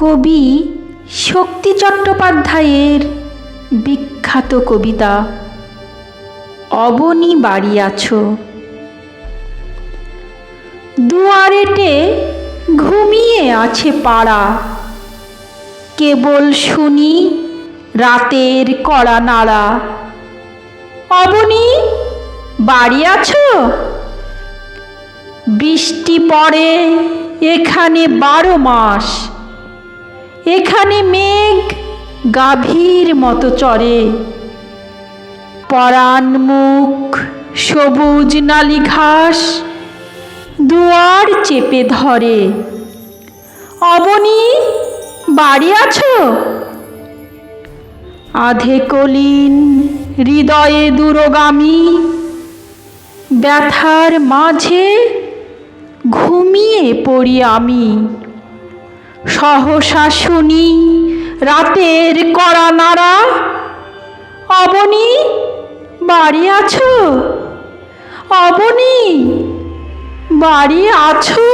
কবি শক্তি চট্টোপাধ্যায়ের বিখ্যাত কবিতা, অবনী বাড়ি আছো। দুয়ারেটে ঘুমিয়ে আছে পাড়া। কেবল শুনি রাতের কড়া নাড়া। অবনী, বাড়ি আছো? বৃষ্টি পড়ে এখানে বারো মাস। এখানে মেঘ গাভীর মতো চড়ে। পরাণ মুখ, সবুজ নালি ঘাস, দুয়ার চেপে ধরে। অবনী বাড়ি আছো? আধে কলিন হৃদয়ে দূরগামী, ব্যথার মাঝে ঘুমিয়ে পড়ি আমি। সহসা শুনি রাতের কড়া নাড়া। অবনী বাড়ি আছো? অবনী বাড়ি আছো?